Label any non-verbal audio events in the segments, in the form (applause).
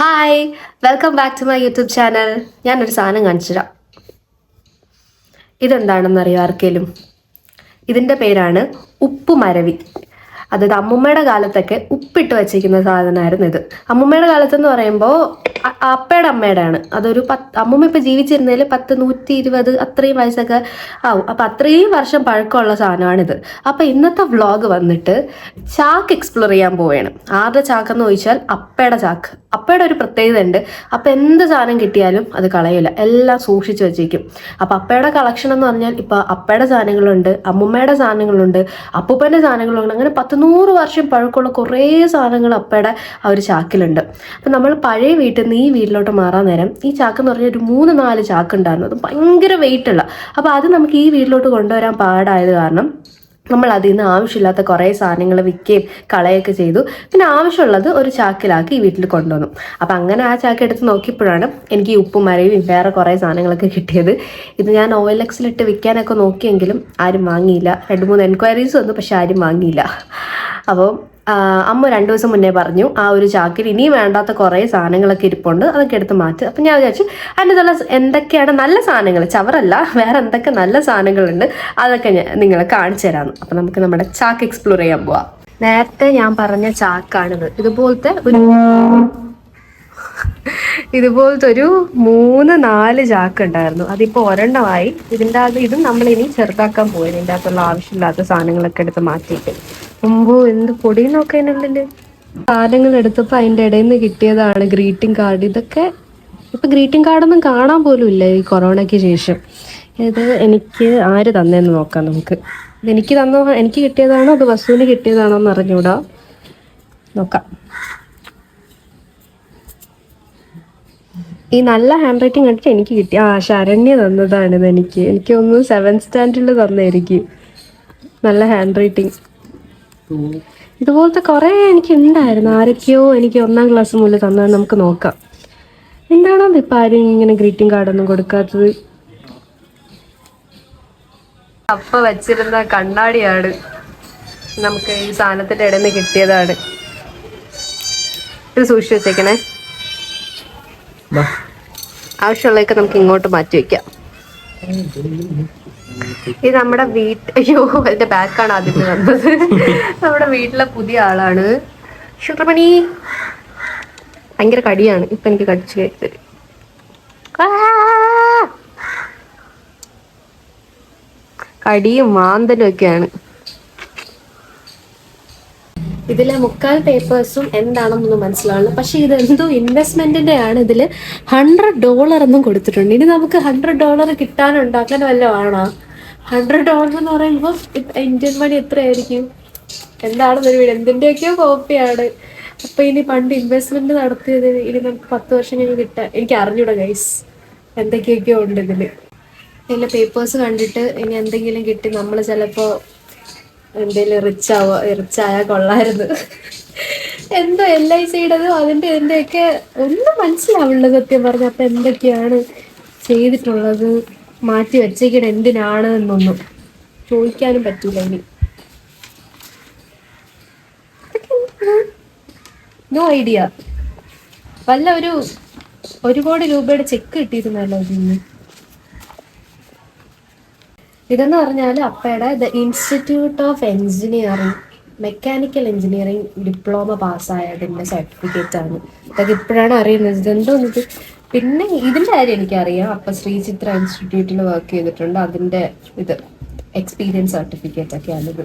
Hi welcome back to my YouTube channel ഞാനൊരു സാധനം കാണിച്ചു തരാം ഇതെന്താണെന്ന് അറിയാം ആർക്കേലും? ഇതിന്റെ പേരാണ് ഉപ്പുമരവി. അതായത് അമ്മുമ്മയുടെ കാലത്തൊക്കെ ഉപ്പിട്ട് വെച്ചിരിക്കുന്ന സാധനമായിരുന്നു ഇത്. അമ്മുമ്മയുടെ കാലത്ത് എന്ന് പറയുമ്പോൾ അപ്പയുടെ അമ്മയുടെ ആണ് അതൊരു പത്ത് അമ്മുമ്മ ഇപ്പം ജീവിച്ചിരുന്നതിൽ പത്ത് നൂറ്റി ഇരുപത് അത്രയും വയസ്സൊക്കെ ആവും. അപ്പം അത്രയും വർഷം പഴക്കമുള്ള സാധനമാണിത്. അപ്പം ഇന്നത്തെ വ്ളോഗ് വന്നിട്ട് ചാക്ക് എക്സ്പ്ലോർ ചെയ്യാൻ പോവുകയാണ്. ആരുടെ ചാക്കെന്ന് ചോദിച്ചാൽ അപ്പയുടെ ചാക്ക്. അപ്പയുടെ ഒരു പ്രത്യേകത ഉണ്ട് അപ്പം എന്ത് സാധനം കിട്ടിയാലും അത് കളയില്ല എല്ലാം സൂക്ഷിച്ചു വെച്ചേക്കും. അപ്പം അപ്പയുടെ കളക്ഷൻ എന്ന് പറഞ്ഞാൽ ഇപ്പം അപ്പയുടെ സാധനങ്ങളുണ്ട് അമ്മുമ്മയുടെ സാധനങ്ങളുണ്ട് അപ്പൂപ്പന്റെ സാധനങ്ങളുണ്ട് അങ്ങനെ പത്ത് നൂറ് വർഷം പഴക്കമുള്ള കുറേ സാധനങ്ങൾ അപ്പയുടെ ആ ഒരു ചാക്കിലുണ്ട്. അപ്പം നമ്മൾ പഴയ വീട്ടിൽ നിന്ന് ഈ വീട്ടിലോട്ട് മാറാൻ നേരം ഈ ചാക്ക് എന്ന് പറഞ്ഞാൽ ഒരു മൂന്ന് നാല് ചാക്ക് ഉണ്ടായിരുന്നു. അത് ഭയങ്കര വെയിറ്റുള്ള അപ്പോൾ അത് നമുക്ക് ഈ വീട്ടിലോട്ട് കൊണ്ടുവരാൻ പാടായത് കാരണം നമ്മൾ അതിൽ നിന്ന് ആവശ്യമില്ലാത്ത കുറേ സാധനങ്ങൾ വിൽക്കുകയും കളയൊക്കെ ചെയ്തു. പിന്നെ ആവശ്യമുള്ളത് ഒരു ചാക്കിലാക്കി വീട്ടിൽ കൊണ്ടുവന്നു. അപ്പം അങ്ങനെ ആ ചാക്ക് എടുത്ത് നോക്കിയപ്പോഴാണ് എനിക്ക് ഈ ഉപ്പും മരയും വേറെ കുറേ സാധനങ്ങളൊക്കെ കിട്ടിയത്. ഇത് ഞാൻ ഓയിൽ എക്സിലിട്ട് വിൽക്കാനൊക്കെ നോക്കിയെങ്കിലും ആരും വാങ്ങിയില്ല. രണ്ട് മൂന്ന് എൻക്വയറീസ് വന്നു പക്ഷെ ആരും വാങ്ങിയില്ല. അപ്പോൾ അമ്മ രണ്ടു ദിവസം മുന്നേ പറഞ്ഞു ആ ഒരു ചാക്കിൽ ഇനി വേണ്ടാത്ത കുറേ സാധനങ്ങളൊക്കെ ഇരിപ്പുണ്ട് അതൊക്കെ എടുത്ത് മാറ്റി. അപ്പം ഞാൻ വിചാരിച്ചു അതിന്റെ എന്തൊക്കെയാണ് നല്ല സാധനങ്ങൾ? ചവറല്ല വേറെ എന്തൊക്കെ നല്ല സാധനങ്ങളുണ്ട് അതൊക്കെ ഞാൻ നിങ്ങളെ കാണിച്ചു തരാമെന്ന് അപ്പം നമുക്ക് നമ്മുടെ ചാക്ക് എക്സ്പ്ലോർ ചെയ്യാൻ പോവാം. നേരത്തെ ഞാൻ പറഞ്ഞ ചാക്കാണിത്. ഇതുപോലത്തെ ഒരു ഇതുപോലത്തെ ഒരു മൂന്ന് നാല് ചാക്ക് ഉണ്ടായിരുന്നു അതിപ്പോൾ ഒരെണ്ണമായി. ഇതിന്റെ അകത്ത് ഇതും ഇനി ചെറുതാക്കാൻ പോയി ഇതിന്റെ അകത്തുള്ള ആവശ്യമില്ലാത്ത സാധനങ്ങളൊക്കെ എടുത്ത് മാറ്റിയിട്ട്. മുമ്പ് എന്ത് പൊടി നോക്കാനുള്ളിൽ സാധനങ്ങൾ എടുത്തപ്പോൾ അതിന്റെ ഇടയിൽ നിന്ന് കിട്ടിയതാണ് ഗ്രീറ്റിംഗ് കാർഡ്. ഇതൊക്കെ ഇപ്പൊ ഗ്രീറ്റിംഗ് കാർഡൊന്നും കാണാൻ പോലും ഇല്ല ഈ കൊറോണയ്ക്ക് ശേഷം. ഇത് എനിക്ക് ആര് തന്നെയെന്ന് നോക്കാം നമുക്ക്. ഇത് എനിക്ക് തന്നോ എനിക്ക് കിട്ടിയതാണോ? അത് വസുവിന് കിട്ടിയതാണോ എന്ന് അറിഞ്ഞൂടാ. നോക്കാം. ഈ നല്ല ഹാൻഡ് റൈറ്റിംഗ് കണ്ടിട്ട് എനിക്ക് കിട്ടി. ആ ശരണ്യ തന്നതാണ് എനിക്ക്. എനിക്ക് ഒന്ന് സെവൻ സ്റ്റാൻഡേർഡിൽ തന്നായിരിക്കും നല്ല ഹാൻഡ് റൈറ്റിംഗ് ഇതുപോലത്തെ കുറേ എനിക്ക് ഉണ്ടായിരുന്നു ആരൊക്കെയോ എനിക്ക് ഒന്നാം ക്ലാസ് മുതൽ തന്നാൽ നമുക്ക് നോക്കാം. എന്താണോ ഇപ്പം ആരും ഇങ്ങനെ ഗ്രീറ്റിംഗ് കാർഡൊന്നും കൊടുക്കാത്തത്? അപ്പ വെച്ചിരുന്ന കണ്ണാടിയാണ് നമുക്ക് ഈ സാധനത്തിന്റെ ഇടയിൽ നിന്ന് കിട്ടിയതാണ്. ഇത് സൂക്ഷിച്ചു വെച്ചേക്കണേ. ആവശ്യമുള്ളതൊക്കെ നമുക്ക് ഇങ്ങോട്ട് മാറ്റി വെക്കാം. ഇത് നമ്മുടെ വീട്ട് അയ്യോ അതിന്റെ ബാക്കാണ് ആദ്യം വന്നത് നമ്മുടെ വീട്ടിലെ പുതിയ ആളാണ് ശുക്രമണി ഭയങ്കര കടിയാണ്. ഇപ്പൊ എനിക്ക് കടിച്ചു കഴിച്ചത് കടിയും മാന്തലും ഒക്കെയാണ്. ഇതിലെ മുക്കാൽ പേപ്പേഴ്സും എന്താണെന്നൊന്നും മനസ്സിലാവുള്ളൂ പക്ഷെ ഇത് എന്തോ ഇൻവെസ്റ്റ്മെന്റിന്റെ ആണ്. ഇതിൽ ഹൺഡ്രഡ് ഡോളർ എന്നും കൊടുത്തിട്ടുണ്ട്. ഇനി നമുക്ക് ഹൺഡ്രഡ് ഡോളർ കിട്ടാനുണ്ടോ അങ്ങനെ വല്ലതും ഹൺഡ്രഡ് ഡോളർ എന്ന് പറയുമ്പോൾ ഇന്ത്യൻ മണി എത്രയായിരിക്കും? എന്താണെന്നൊരു വീട് എന്തിന്റെയൊക്കെയോ കോപ്പിയാണ് അപ്പൊ ഇനി പണ്ട് ഇൻവെസ്റ്റ്മെന്റ് നടത്തിയത് ഇനി നമുക്ക് പത്ത് വർഷം കഴിഞ്ഞ് കിട്ടാൻ എനിക്ക് അറിഞ്ഞൂടാ ഗൈസ് എന്തൊക്കെയൊക്കെയോ ഉണ്ട് ഇതിൽ. ഇതിലെ പേപ്പേഴ്സ് കണ്ടിട്ട് ഇനി എന്തെങ്കിലും കിട്ടി നമ്മൾ ചിലപ്പോ എന്തേലും റിച്ച് ആവോ റിച്ച് ആയാൽ കൊള്ളായിരുന്നു. എന്തോ എൽ ഐ സിയുടേതും അതിന്റെ എന്തൊക്കെ ഒന്നും മനസ്സിലാവുള്ള സത്യം പറഞ്ഞ. അപ്പൊ എന്തൊക്കെയാണ് ചെയ്തിട്ടുള്ളത്? മാറ്റി വെച്ചേക്കണ എന്തിനാണ് എന്നൊന്നും ചോദിക്കാനും പറ്റില്ല ഇനി. നോ ഐഡിയ വല്ല ഒരു ഒരു കോടി രൂപയുടെ ചെക്ക് കിട്ടിയിരുന്നല്ലോ ഇതിന്. ഇതെന്ന് പറഞ്ഞാൽ അപ്പയുടെ the institute of engineering mechanical engineering diploma പാസ്സായതിന്റെ ആണ്. ഇതൊക്കെ ഇപ്പോഴാണ് അറിയുന്നത്. ഇതെന്തോന്ന് ഇത്? പിന്നെ ഇതിന്റെ കാര്യം എനിക്കറിയാം. അപ്പം ശ്രീചിത്ര ഇൻസ്റ്റിറ്റ്യൂട്ടിൽ വർക്ക് ചെയ്തിട്ടുണ്ട്. അതിന്റെ ഇത് എക്സ്പീരിയൻസ് സർട്ടിഫിക്കറ്റ് ഒക്കെ ഒക്കെയാണിത്.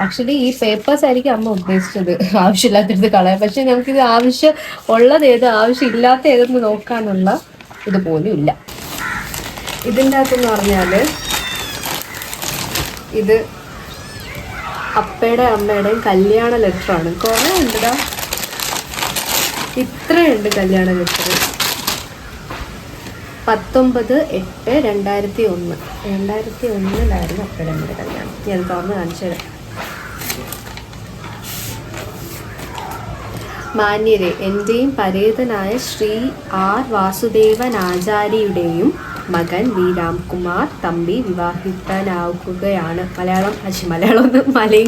ആക്ച്വലി ഈ പേപ്പേഴ്സ് ആയിരിക്കും അമ്മ ഉദ്ദേശിച്ചത്. ആവശ്യമില്ലാത്തടുത്ത് കളയാൻ പക്ഷെ ഇത് ആവശ്യം ഉള്ളത് ഏത് ആവശ്യമില്ലാത്ത ഏതെന്ന് നോക്കാനുള്ള ഇത് പോലും ഇല്ല. ഇതിന്റെ അകത്തെന്ന് പറഞ്ഞാൽ ഇത് അപ്പയുടെ അമ്മയുടെയും കല്യാണ ലെറ്ററാണ് കുറേ ഉണ്ടടാ. ഇത്രയുണ്ട് കല്യാണ ലെറ്റർ പത്തൊമ്പത് എട്ട് രണ്ടായിരത്തി ഒന്ന് രണ്ടായിരത്തി ഒന്നിലായിരുന്നു അപ്പയുടെ അമ്മയുടെ കല്യാണം. ഞാൻ തുറന്ന് കാണിച്ചു തരാം. മാന്യരെ എന്റെയും പരേതനായ ശ്രീ ആർ വാസുദേവൻ ആചാര്യയുടെയും മകൻ വി. രാംകുമാർ തമ്പി വിവാഹിതനാവുകയാണ്. മലയാളം മലയാളം ഒന്ന്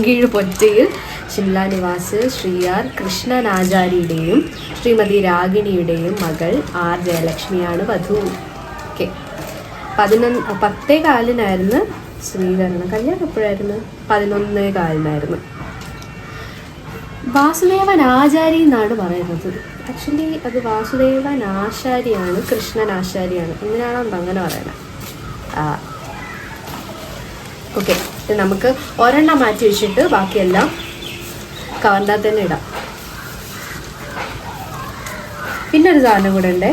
കീഴ് പൊറ്റയിൽ ഷിംല നിവാസ് ശ്രീ ആർ കൃഷ്ണനാചാരിയുടെയും ശ്രീമതി രാഗിണിയുടെയും മകൾ ആർ. ജയലക്ഷ്മിയാണ് വധു. ഓക്കെ പതിനൊന്ന് പത്തേ കാലിനായിരുന്നു സ്ത്രീകരണം കല്യാണം എപ്പോഴായിരുന്നു? പതിനൊന്നേ കാലിനായിരുന്നു. വാസുദേവൻ ആചാരി എന്നാണ് പറയുന്നത്. ആക്ച്വലി അത് വാസുദേവൻ ആശാരിയാണ് കൃഷ്ണൻ ആശാരിയാണ്. എങ്ങനെയാണോ എന്തോ അങ്ങനെ പറയണത് ആ. ഓക്കെ നമുക്ക് ഒരെണ്ണം മാറ്റി വെച്ചിട്ട് ബാക്കിയെല്ലാം കവറിന്റെ തന്നെ ഇടാം. പിന്നെ ഒരു സാധനം കൂടെ ഉണ്ടേ.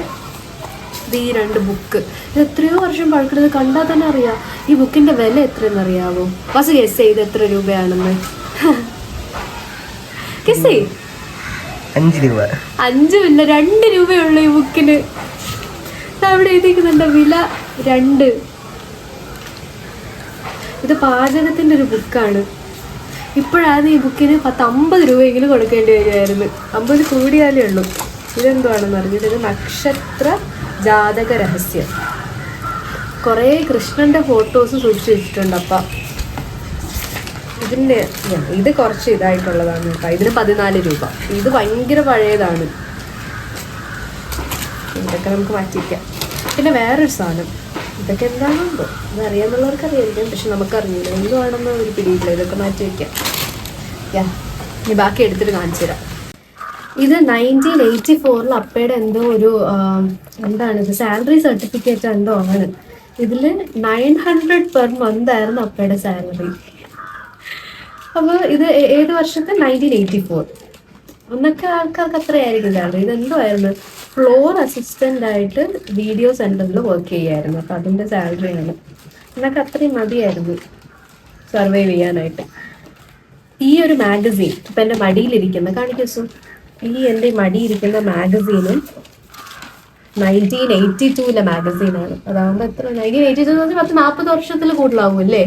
ഈ രണ്ട് ബുക്ക് ഇത് എത്രയോ വർഷം പഴക്കുന്നത് കണ്ടാൽ തന്നെ അറിയാം. ഈ ബുക്കിന്റെ വില എത്രയെന്ന് അറിയാവോ? ബസ് ഗസ് ചെയ്ത് എത്ര രൂപയാണെന്ന്. (laughs) ഗസ് ചെയ് അഞ്ച് രൂപ. അഞ്ചുമില്ല രണ്ട് രൂപയുള്ള ഈ ബുക്കിന് അവിടെ എഴുതിക്കുന്നുണ്ട് വില രണ്ട്. ഇത് പാചകത്തിന്റെ ഒരു ബുക്കാണ് ഇപ്പോഴാണ് ഈ ബുക്കിന് പത്ത് അമ്പത് രൂപയെങ്കിലും കൊടുക്കേണ്ടി വരികയായിരുന്നു അമ്പത് കൂടിയാലേ ഉള്ളൂ. ഇതെന്തുവാണെന്ന് അറിഞ്ഞിട്ട് ഇത് നക്ഷത്ര ജാതക രഹസ്യം. കുറേ കൃഷ്ണന്റെ ഫോട്ടോസ് സൂക്ഷിച്ചു വെച്ചിട്ടുണ്ട് അപ്പ. Yeah, ഇത് കുറച്ച് ഇതായിട്ടുള്ളതാണ് കേട്ടോ. ഇതിന് പതിനാല് രൂപ. ഇത് ഭയങ്കര പഴയതാണ്. ഇതൊക്കെ നമുക്ക് മാറ്റിക്കാം പിന്നെ വേറൊരു സാധനം. ഇതൊക്കെ എന്താണെന്നുണ്ടോ ഇതറിയാന്നുള്ളവർക്ക് അറിയായിരിക്കും പക്ഷെ നമുക്കറിയില്ല എന്തുവാണെന്ന് ഒരു പിടിയില്ല. ഇതൊക്കെ മാറ്റി വയ്ക്കാം യാ ഇനി ബാക്കി എടുത്തിട്ട് കാണിച്ചു തരാം. ഇത് നയന്റീൻ എയ്റ്റി ഫോറിൽ അപ്പയുടെ എന്തോ ഒരു എന്താണ് ഇത്? സാലറി സർട്ടിഫിക്കറ്റ് എന്തോ ആണ്. ഇതിൽ നയൻ ഹൺഡ്രഡ് പെർ മന്ത് ആയിരുന്നു അപ്പയുടെ സാലറി. അപ്പോൾ ഇത് ഏത് വർഷത്തെ? നയന്റീൻ എയ്റ്റി ഫോർ അന്നൊക്കെ ആൾക്കാർക്ക് അത്രയായിരിക്കും സാലറി ഇത് എന്തോ ആയിരുന്നു? ഫ്ലോർ അസിസ്റ്റന്റ് ആയിട്ട് വീഡിയോ സെന്ററിൽ വർക്ക് ചെയ്യായിരുന്നു അപ്പം അതിന്റെ സാലറിയാണ് എന്നൊക്കെ അത്രയും മതിയായിരുന്നു സർവൈവ് ചെയ്യാനായിട്ട്. ഈ ഒരു മാഗസീൻ ഇപ്പം എന്റെ മടിയിലിരിക്കുന്ന കാണിക്കസു ഈ എന്റെ മടിയിരിക്കുന്ന മാഗസീനും നയന്റീൻ എയ്റ്റി ടൂലെ മാഗസീനാണ് അതാകുമ്പോൾ എത്ര? നയന്റീൻ എയ്റ്റി ടു എന്ന് പത്ത് നാൽപ്പത് വർഷത്തിൽ കൂടുതലാവും അല്ലേ?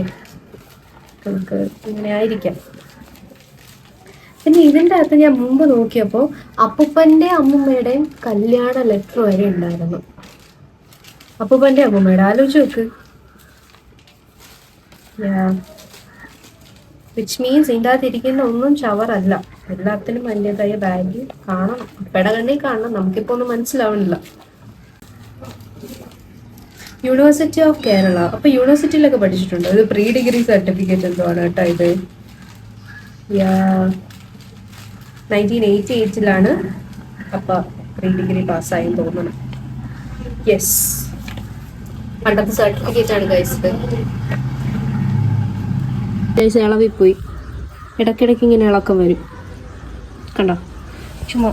നമുക്ക് ഇങ്ങനെ ആയിരിക്കാം പിന്നെ ഇതിന്റെ അകത്ത് ഞാൻ മുമ്പ് നോക്കിയപ്പോൾ അപ്പൂപ്പന്റെ അമ്മൂമ്മയുടെയും കല്യാണ ലെറ്റർ വരെ ഉണ്ടായിരുന്നു. അപ്പൂപ്പന്റെ അമ്മൂമ്മയുടെ ആലോചിച്ച് നോക്ക്. വിച്ച് മീൻസ് ഇതിന്റെ അകത്ത് ഇരിക്കുന്ന ഒന്നും ചവറല്ല. എല്ലാത്തിനും അതിന്റെതായ വാല്യൂ കാണണം. പെടകണ്ണി കാണണം. നമുക്കിപ്പോൾ ഒന്നും മനസ്സിലാവണില്ല യൂണിവേഴ്സിറ്റി ഓഫ് കേരള അപ്പൊ യൂണിവേഴ്സിറ്റിയിലൊക്കെ പഠിച്ചിട്ടുണ്ട്? ഇത് പ്രീ ഡിഗ്രി സർട്ടിഫിക്കറ്റ് എന്തോ ആണ് കേട്ടോ ഇത്? നയന്റീൻ എയ്റ്റി എയ്റ്റിലാണ് അപ്പൊ പ്രീ ഡിഗ്രി പാസ്സായി തോന്നുന്നു. യെസ് പണ്ടത്തെ സർട്ടിഫിക്കറ്റ് ആണ് കഴിച്ചത് പോയി ഇടയ്ക്കിടയ്ക്ക് ഇങ്ങനെ ഇളക്കം വരും. കണ്ടോ? ചുമ്മാ.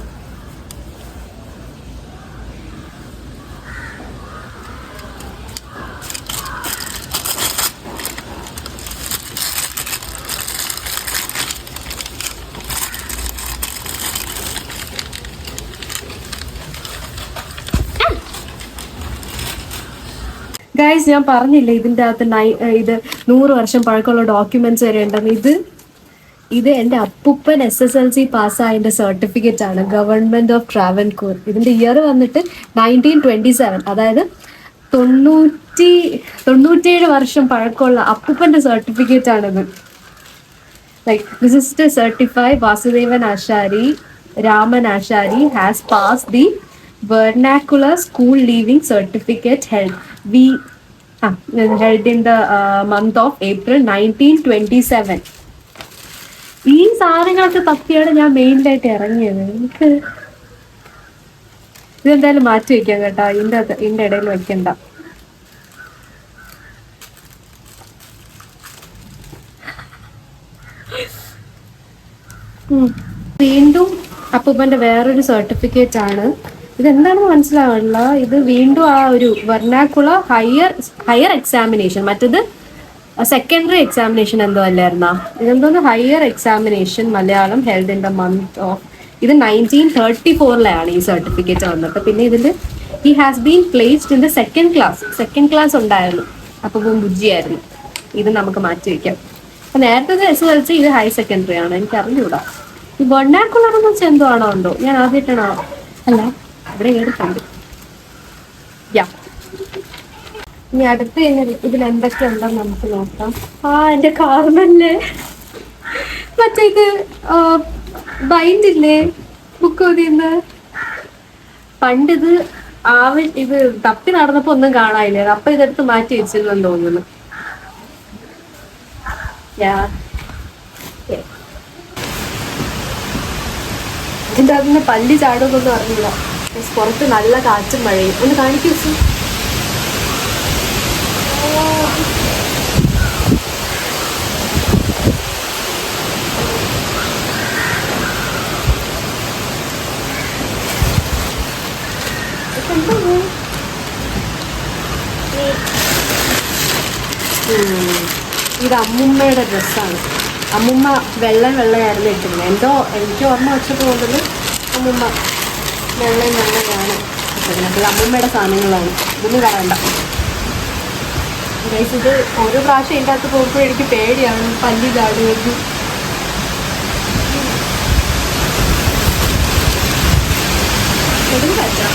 ഗൈസ് ഞാൻ പറഞ്ഞില്ല ഇതിന്റെ അകത്ത് നൈ ഇത് നൂറ് വർഷം പഴക്കമുള്ള ഡോക്യുമെന്റ്സ് വരെ ഉണ്ടെന്ന്. ഇത് ഇത് എന്റെ അപ്പുപ്പൻ എസ് എസ് എൽ സി പാസ്സായതിന്റെ സർട്ടിഫിക്കറ്റ് ആണ്. ഗവൺമെന്റ് ഓഫ് ട്രാവൻകൂർ ഇതിന്റെ ഇയർ വന്നിട്ട് നയന്റീൻ ട്വന്റി സെവൻ അതായത് തൊണ്ണൂറ്റി തൊണ്ണൂറ്റിയേഴ് വർഷം പഴക്കമുള്ള അപ്പുപ്പന്റെ സർട്ടിഫിക്കറ്റ് ആണിത്. Like this is to certify Vasudevan Asari Raman Asari has pass the vernacular school leaving certificate held. Ah, held in the uh, month of April 1927. ഈ സാധനങ്ങളൊക്കെ തപ്പിയാണ് ഞാൻ മെയിനിലായിട്ട് ഇറങ്ങിയത്. എനിക്ക് ഇതെന്തായാലും മാറ്റി വെക്കാം കേട്ടോ. ഇതിന്റെ ഇതിന്റെ ഇടയിൽ വെക്കണ്ട. വീണ്ടും അപ്പൂപ്പന്റെ വേറൊരു സർട്ടിഫിക്കറ്റ് ആണ്. ഇതെന്താണെന്ന് മനസ്സിലാവുള്ള ഇത് വീണ്ടും ആ ഒരു വെർണാക്കുള ഹയർ ഹയർ എക്സാമിനേഷൻ മറ്റത് സെക്കൻഡറി എക്സാമിനേഷൻ എന്തോ അല്ലായിരുന്നാ? ഇതെന്തോന്ന്? Higher examination Malayalam held in the month of ഇത് നയന്റീൻ തേർട്ടി ഫോറിലാണ് ഈ സർട്ടിഫിക്കറ്റ് വന്നത്. പിന്നെ ഇതിൽ he has been placed in the second class second class ഉണ്ടായിരുന്നു. അപ്പം ബുജ്ജിയായിരുന്നു. ഇത് നമുക്ക് മാറ്റി വയ്ക്കാം അപ്പൊ നേരത്തെ എസ് എൽ ഇത് ഹയർ സെക്കൻഡറി ആണ്. എനിക്ക് അറിഞ്ഞൂടാ ഈ ബൊണ്ണാക്കുളർ എന്ന് വെച്ചാൽ എന്തോ ആണോ ഉണ്ടോ? ഞാൻ ആദ്യമായിട്ടാണോ? അല്ല. ഇവിടെ ഏത് യാ. ഇനി അടുത്ത് ഇതിൽ എന്തൊക്കെ ഉണ്ടെന്ന് നമുക്ക് നോക്കാം. ആ എന്റെ കാർമല്ലേ മറ്റേ ഇത് ബൈൻഡ് ഇല്ലേ? ബുക്ക് ഓതിന്ന് പണ്ട് ഇത് ആവ ഇത് തപ്പി നടന്നപ്പോ ഒന്നും കാണാനില്ല? അപ്പൊ ഇതെടുത്ത് മാറ്റി വെച്ചിരുന്നെന്ന് തോന്നുന്നു. ഇതിന്റെ അതിന് പല്ലി ചാടുമെന്നൊന്നും Guys, പുറത്ത് നല്ല കാറ്റും മഴയും. ഒന്ന് കാണിക്കൂ ഇത് അമ്മുമ്മയുടെ ഡ്രസ്സാണ്. അമ്മുമ്മ വെള്ള വെള്ളയായിരുന്നു ഇട്ടിരുന്നത്. എന്തോ എനിക്ക് ഓർമ്മ വെച്ചപ്പോൾ മുതൽ അമ്മുമ്മ വെള്ളയും ഇട്ടിരുന്നത് ഇത് അമ്മുമ്മയുടെ സാധനങ്ങളാണ്. ഇതൊന്നും കളയണ്ട ഗൈസ് ഇത് ഓരോ പ്രാവശ്യം എന്റെ അകത്ത് പോകുമ്പോഴും എനിക്ക് പേടിയാണ്. പല്ലി ചാടുകയും കൊടുക്കും പറ്റാം.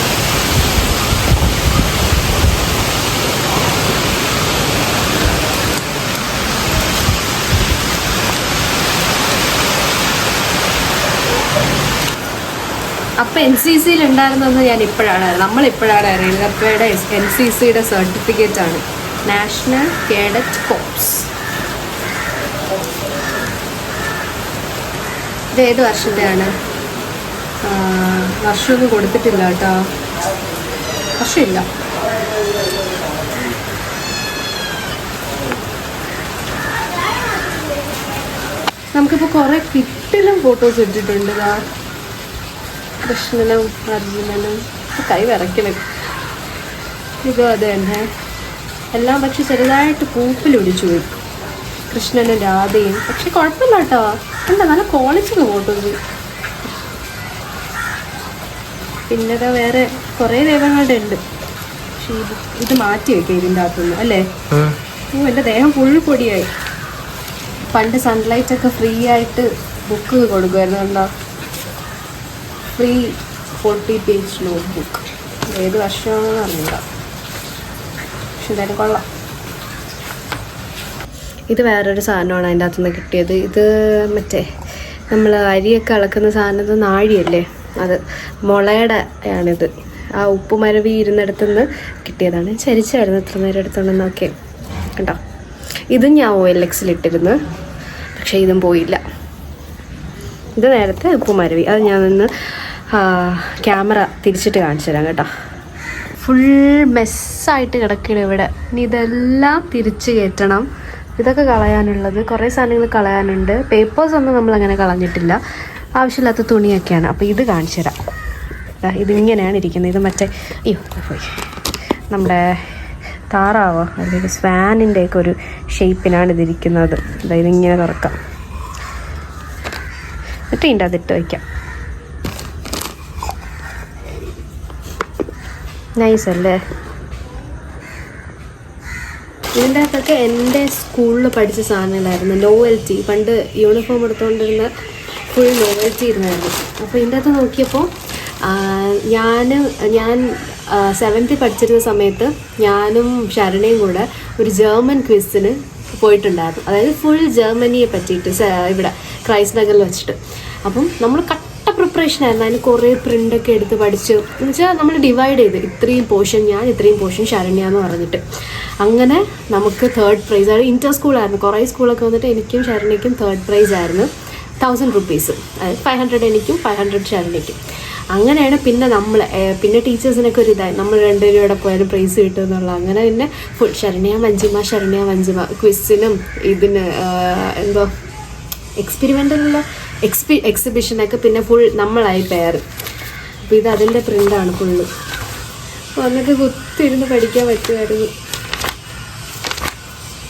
അപ്പൊ എൻ സി സിയിൽ ഉണ്ടായിരുന്നെന്ന് ഞാൻ ഇപ്പോഴാണ് നമ്മൾ ഇപ്പോഴാണ് അറിയുന്നത്. അപ്പയുടെ എൻ സി സിയുടെ സർട്ടിഫിക്കറ്റ് ആണ്. നാഷണൽ കേഡറ്റ് കോപ്സ് ഇത് ഏത് വർഷത്തെയാണ്? വർഷമൊന്നും കൊടുത്തിട്ടില്ല കേട്ടോ. വർഷമില്ല. നമുക്കിപ്പോൾ കുറേ കിട്ടിലും ഫോട്ടോസ് ഇട്ടിട്ടുണ്ട്. കൃഷ്ണനും അർജുനനും കൈ വിറയ്ക്കണം ഇതും അത് തന്നെ. എല്ലാം പക്ഷെ ചെറുതായിട്ട് പൂപ്പിലൊടിച്ചു പോയി കൃഷ്ണനും രാധയും. പക്ഷെ കുഴപ്പമില്ല കേട്ടോ. എന്താ നല്ല ക്വാളിറ്റി ഫോട്ടോസ്. പിന്നെ ദാ വേറെ കുറേ ദൈവങ്ങളുടെ ഉണ്ട്. പക്ഷെ ഇത് ഇത് മാറ്റി വെക്കാം ഇതിന്റെ അകത്തുനിന്ന് അല്ലേ? ഓ എന്റെ ദേഹം ഫുൾ പൊടിയായി. പണ്ട് സൺലൈറ്റ് ഒക്കെ ഫ്രീ ആയിട്ട് ബുക്ക് കൊടുക്കുമായിരുന്നു കണ്ടോ three forty page note book ഏത് വർഷമാണെന്ന് അറിയില്ല പക്ഷെ എന്തായാലും കൊള്ളാം. ഇത് വേറൊരു സാധനമാണ് അതിന്റെ അകത്തുനിന്ന് കിട്ടിയത്. ഇത് മറ്റേ നമ്മൾ അരിയൊക്കെ അളക്കുന്ന സാധനം ഇത് നാഴിയല്ലേ? അത് മുളയുടെ ആണിത് ആ ഉപ്പ് മരവി ഇരുന്നിടത്തുനിന്ന് കിട്ടിയതാണ്. ചരിച്ചായിരുന്നു ഇത്ര നേരം എടുത്തോണ്ടെന്നൊക്കെ കണ്ടോ? ഇതും ഞാൻ ഒ എൽ എക്സിലിട്ടിരുന്നു പക്ഷേ ഇതും പോയില്ല. ഇത് നേരത്തെ ഉപ്പുമരവി അത് ഞാൻ നിന്ന് ക്യാമറ തിരിച്ചിട്ട് കാണിച്ചു തരാം കേട്ടോ. ഫുൾ മെസ്സായിട്ട് കിടക്കണം ഇവിടെ. ഇനി ഇതെല്ലാം തിരിച്ച് കയറ്റണം. ഇതൊക്കെ കളയാനുള്ളത്. കുറേ സാധനങ്ങൾ കളയാനുണ്ട്. പേപ്പേഴ്സ് ഒന്നും നമ്മൾ അങ്ങനെ കളഞ്ഞിട്ടില്ല. ആവശ്യമില്ലാത്ത തുണിയൊക്കെയാണ്. അപ്പോൾ ഇത് കാണിച്ചു തരാം. ഇതിങ്ങനെയാണ് ഇരിക്കുന്നത്. ഇത് മറ്റേ അയ്യോ നമ്മുടെ താറാവോ? അല്ലെങ്കിൽ സ്വാനിന്റെ ഒക്കെ ഒരു ഷേപ്പിനാണ് ഇതിരിക്കുന്നത്. അതായത് ഇങ്ങനെ തുറക്കാം. എന്നിട്ട് ഇതിന്റെ അതിട്ട് വയ്ക്കാം. നൈസ് അല്ലേ ഇതിന്റെ അകത്തൊക്കെ എന്റെ സ്കൂളിൽ പഠിച്ച സാധനങ്ങളായിരുന്നു. നോവൽറ്റി പണ്ട് യൂണിഫോം എടുത്തുകൊണ്ടിരുന്ന ഫുൾ നോവൽറ്റി ഇരുന്നായിരുന്നു. അപ്പോൾ ഇതിന്റെ അകത്ത് നോക്കിയപ്പോൾ ഞാൻ ഞാൻ സെവൻത്തിൽ പഠിച്ചിരുന്ന സമയത്ത് ഞാനും ശരണയും കൂടെ ഒരു ജർമ്മൻ ക്വിസിന് പോയിട്ടുണ്ടായിരുന്നു. അതായത് ഫുൾ ജർമ്മനിയെ പറ്റിയിട്ട് ഇവിടെ ക്രൈസ്റ്റ് നഗറിൽ വെച്ചിട്ട്. അപ്പം നമ്മൾ കട്ട പ്രിപ്പറേഷൻ ആയിരുന്നു. അതിന് കുറേ പ്രിന്റൊക്കെ എടുത്ത് പഠിച്ച്. എന്നുവെച്ചാൽ നമ്മൾ ഡിവൈഡ് ചെയ്ത് ഇത്രയും പോർഷൻ ഞാൻ ഇത്രയും പോർഷൻ ശരണ്യ എന്ന് പറഞ്ഞിട്ട്. അങ്ങനെ നമുക്ക് തേർഡ് പ്രൈസ് അത് ഇന്റർ സ്കൂളായിരുന്നു കുറേ സ്കൂളൊക്കെ വന്നിട്ട് എനിക്കും ശരണ്യക്കും തേർഡ് പ്രൈസ് ആയിരുന്നു. തൗസൻഡ് റുപ്പീസ് അതായത് ഫൈവ് ഹൺഡ്രഡ് എനിക്കും ഫൈവ് ഹൺഡ്രഡ് ശരണ്യക്കും അങ്ങനെയാണ് പിന്നെ നമ്മൾ പിന്നെ ടീച്ചേഴ്സിനൊക്കെ ഒരു ഇതായി. നമ്മൾ രണ്ടുപേരും ഇവിടെ പോയാലും പ്രൈസ് കിട്ടും എന്നുള്ള അങ്ങനെ പിന്നെ ഫുൾ ശരണ്യ മഞ്ജിമ ശരണ്യ മഞ്ജിമ. ക്വിസിനും ഇതിന് എന്തോ എക്സ്പെരിമെന്റലുള്ള എക്സ്പി എക്സിബിഷനൊക്കെ പിന്നെ ഫുൾ നമ്മളായി പെയർ അപ്പോൾ ഇത് അതിന്റെ പ്രിന്റാണ് ഫുള്ള് വന്നിട്ട് കുത്തിരുന്ന് പഠിക്കാൻ പറ്റുമായിരുന്നു.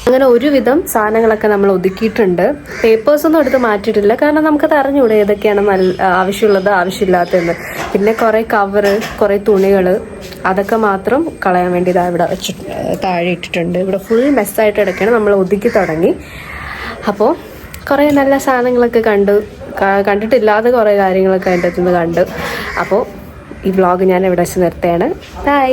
അങ്ങനെ ഒരുവിധം സാധനങ്ങളൊക്കെ നമ്മൾ ഒതുക്കിയിട്ടുണ്ട്. പേപ്പേഴ്സ് ഒന്നും എടുത്ത് മാറ്റിയിട്ടില്ല. കാരണം നമുക്കത് അറിഞ്ഞൂടെ ഏതൊക്കെയാണ് നല്ല ആവശ്യമുള്ളത് ആവശ്യമില്ലാത്തതെന്ന്. പിന്നെ കുറേ കവറ് കുറേ തുണികൾ അതൊക്കെ മാത്രം കളയാൻ വേണ്ടി ഇതാ ഇവിടെ വെച്ച് താഴെ ഇട്ടിട്ടുണ്ട്. ഇവിടെ ഫുൾ മെസ്സായിട്ട് കിടക്കുകയാണ് നമ്മൾ ഒതുക്കി തുടങ്ങി. അപ്പോൾ കുറേ നല്ല സാധനങ്ങളൊക്കെ കണ്ടു. കണ്ടിട്ടില്ലാത്ത കുറേ കാര്യങ്ങളൊക്കെ അതിന്റെ അകത്തുനിന്ന് കണ്ടു. അപ്പോൾ ഈ വ്ളോഗ് ഞാൻ ഇവിടെ വെച്ച് നിർത്തുകയാണ്. ബൈ